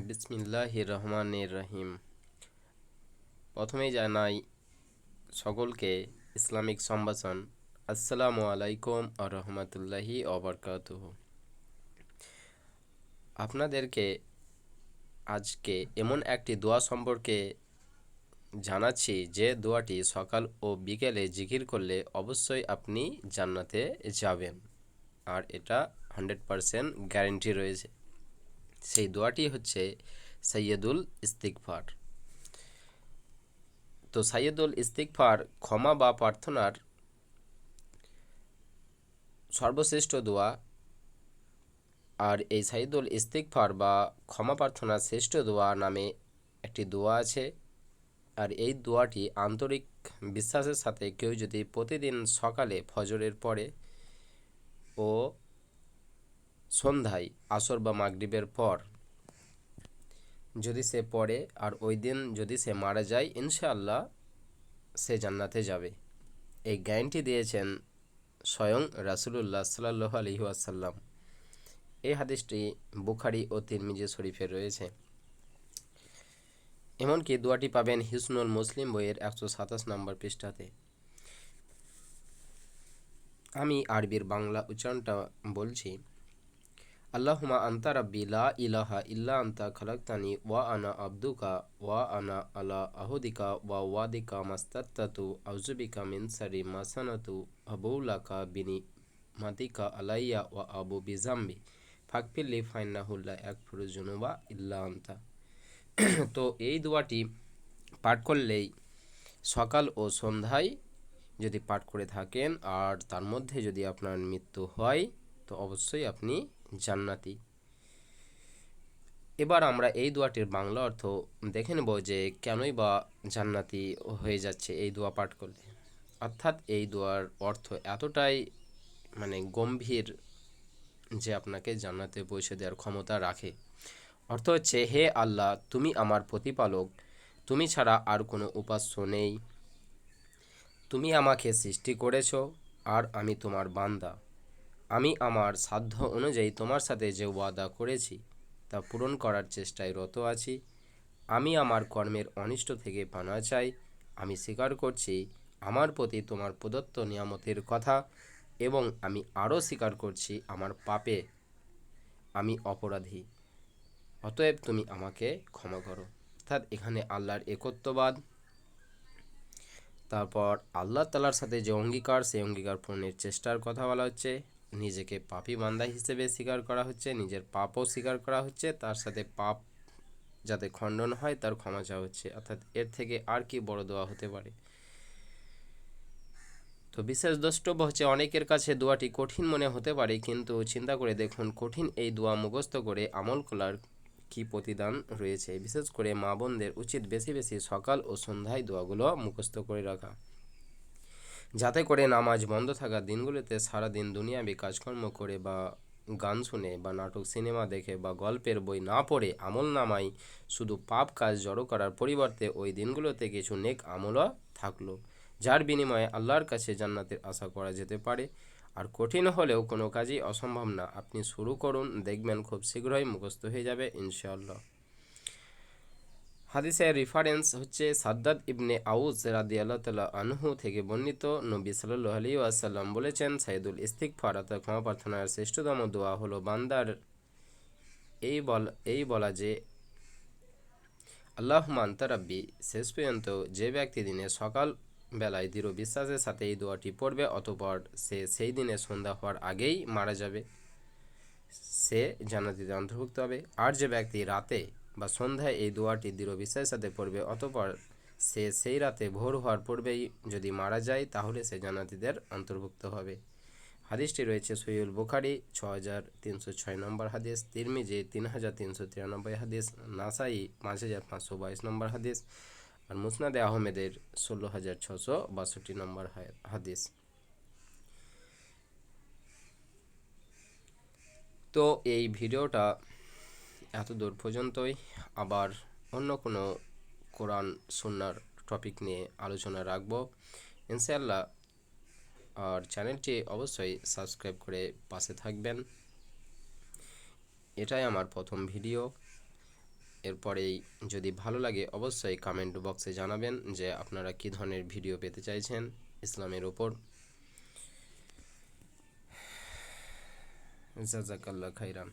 বিসমিল্লাহ রহমানের রহিম প্রথমেই জানাই সকলকে ইসলামিক সম্ভাষণ। আসসালামু আলাইকুম আ রহমতুল্লাহি অবরকাত আপনাদেরকে আজকে এমন একটি দোয়া সম্পর্কে জানাচ্ছি, যে দোয়াটি সকাল ও বিকেলে জিকির করলে অবশ্যই আপনি জান্নাতে যাবেন। আর এটা হান্ড্রেড পারসেন্ট গ্যারেন্টি রয়েছে। সেই দোয়াটি হচ্ছে সৈয়দুল ইস্তিকফার তো সৈয়দুল ইস্তিকফার ক্ষমা বা প্রার্থনার সর্বশ্রেষ্ঠ দোয়া আর এই সাইদুল ইস্তিকফার বা ক্ষমা প্রার্থনার শ্রেষ্ঠ দোয়া নামে একটি দোয়া আছে। আর এই দোয়াটি আন্তরিক বিশ্বাসের সাথে কেউ যদি প্রতিদিন সকালে ফজরের পরে ও সন্ধ্যায় আসর বা মাগরিবের পর। যদি সে পড়ে আর ওই দিন যদি সে মারা যায়, ইনশাআল্লাহ সে জান্নাতে যাবে। এই জ্ঞানটি দিয়েছেন স্বয়ং রাসুলুল্লাহ সাল্লাহ আলহি আসাল্লাম এই হাদিসটি বুখারি ও তিরমিজে শরীফে রয়েছে। এমনকি দোয়াটি পাবেন হিসনুল মুসলিম বইয়ের একশো সাতাশ নম্বর পৃষ্ঠাতে। আমি আরবির বাংলা উচ্চারণটা বলছি। আল্লাহুমা আন্তা রাব্বি লা ইলাহা ইল্লা আন্তা খালাক্তানি ওয়া আনা আব্দুকা ওয়া আনা আলা আহুদিকা ওয়া ওয়াদিকা মাস্তাত্তাতু। আউজুবিকা মিন সারি মাসানাতু আবুলাকা বিনি মাতিকা আলাইয়া ওয়া আবু বিজাম্বি। ফাকফিল্লি ফাইনাহুল্লাহ এক ফুরুজুনুবা ইল্লা আন্তা। তো এই দোয়াটি পাঠ করলেই সকাল ও সন্ধ্যায় যদি পাঠ করে থাকেন আর তার মধ্যে যদি আপনার মৃত্যু হয়, তো অবশ্যই আপনি জান্নাতি। এবার আমরা এই দোয়াটির বাংলা অর্থ দেখে নেব যে কেনই বা জান্নাতি হয়ে যাচ্ছে এই দোয়া পাঠ করলে। অর্থাৎ এই দোয়ার অর্থ এতটাই মানে গম্ভীর যে আপনাকে জান্নাতে পৌঁছে দেওয়ার ক্ষমতা রাখে। অর্থ হচ্ছে, হে আল্লাহ, তুমি আমার প্রতিপালক। তুমি ছাড়া আর কোনো উপাস্য নেই। তুমি আমাকে সৃষ্টি করেছ আর আমি তোমার বান্দা। আমি আমার সাধ্য অনুযায়ী তোমার সাথে যে ওয়াদা করেছি, তা পূরণ করার চেষ্টায় রত আছি। আমি আমার কর্মের অনিষ্ট থেকে পানা চাই। আমি স্বীকার করছি, আমার প্রতি তোমার প্রদত্ত নিয়ামতের কথা, এবং আমি আরও স্বীকার করছি আমার পাপে। আমি অপরাধী। অতএব তুমি আমাকে ক্ষমা করো। অর্থাৎ এখানে আল্লাহর একত্ববাদ। তারপর আল্লাহ তালার সাথে যে অঙ্গীকার, সেই অঙ্গীকার পূরণের চেষ্টার কথা বলা হচ্ছে। নিজেকে পাপি বান্দা হিসেবে স্বীকার করা হচ্ছে, নিজের পাপও স্বীকার করা হচ্ছে, তার সাথে পাপ যাতে খণ্ডন হয়, তার ক্ষমা চাওয়া হচ্ছে। অর্থাৎ এর থেকে আর কি বড় দোয়া হতে পারে? তো বিশেষ দ্রষ্টব্য হচ্ছে, অনেকের কাছে দোয়াটি কঠিন মনে হতে পারে, কিন্তু চিন্তা করে দেখুন, কঠিন এই দোয়া মুখস্থ করে আমল করার কি প্রতিদান রয়েছে? বিশেষ করে মা বোনদের উচিত বেশি বেশি সকাল ও সন্ধ্যায় দোয়াগুলো মুখস্থ করে রাখা। যাতে করে নামাজ বন্ধ থাকা দিনগুলোতে সারাদিন দুনিয়াবি কাজকর্ম করে বা গান শুনে বা নাটক, সিনেমা দেখে বা গল্পের বই না পড়ে আমল নামাই শুধু পাপ কাজ জড়ো করার পরিবর্তে ওই দিনগুলোতে কিছু নেক আমলও থাকল, যার বিনিময়ে আল্লাহর কাছে জান্নাতের আশা করা যেতে পারে। আর কঠিন হলেও কোনো কাজই অসম্ভব না, আপনি শুরু করুন, দেখবেন খুব শীঘ্রই মুখস্থ হয়ে যাবে, ইনশাআল্লাহ। হাদিসের রেফারেন্স হচ্ছে সাদ্দাদ ইবনে আউজ রাদি আল্লাহ আনহু থেকে বর্ণিত। নবী সাল্লু আলী আসাল্লাম বলেছেন, সাইদুল ইস্তিকফার অর্থাৎ ক্ষমা প্রার্থনার শ্রেষ্ঠতম দোয়া হলো বান্দার এই বল, এই বলা যে আল্লাহ মান্তারাব্বি শেষ পর্যন্ত যে ব্যক্তি দিনে সকাল বেলায় দৃঢ় বিশ্বাসের সাথে এই দোয়াটি পড়বে, অতপর সে সেই দিনে সন্ধ্যা হওয়ার আগেই মারা যাবে। সে জান্নাতিতে অন্তর্ভুক্ত হবে। আর যে ব্যক্তি রাতে বা সন্ধ্যায় এই দোয়াটি দৃঢ় বিশ্বাসের সাথে পড়বে, অতপর সে সেই রাতে ভোর হওয়ার পূর্বেই যদি মারা যায়, তাহলে সে জান্নাতিদের অন্তর্ভুক্ত হবে। হাদিসটি রয়েছে সৈয়ুল বুখারি ছ হাজার তিনশো ছয় নম্বর হাদিস, তিরমিজি তিন হাজার তিনশো তিরানব্বই হাদিস, নাসাই, পাঁচ হাজার পাঁচশো বাইশ নম্বর হাদিস আর মুসনাদে আহমেদের ষোলো হাজার ছশো বাষট্টি নম্বর হাদিস। তো এই ভিডিওটা এত দূর পর্যন্তই। আবার অন্য কোনো কোরআন, সুন্নার টপিক নিয়ে আলোচনা রাখব। ইনশাআল্লাহ আর চ্যানেলটি অবশ্যই সাবস্ক্রাইব করে পাশে থাকবেন। এটাই আমার প্রথম ভিডিও এরপরেই যদি ভালো লাগে অবশ্যই কমেন্ট বক্সে জানাবেন যে আপনারা কী ধরনের ভিডিও পেতে চাইছেন ইসলামের ওপর জাজাকাল্লা খাইরান।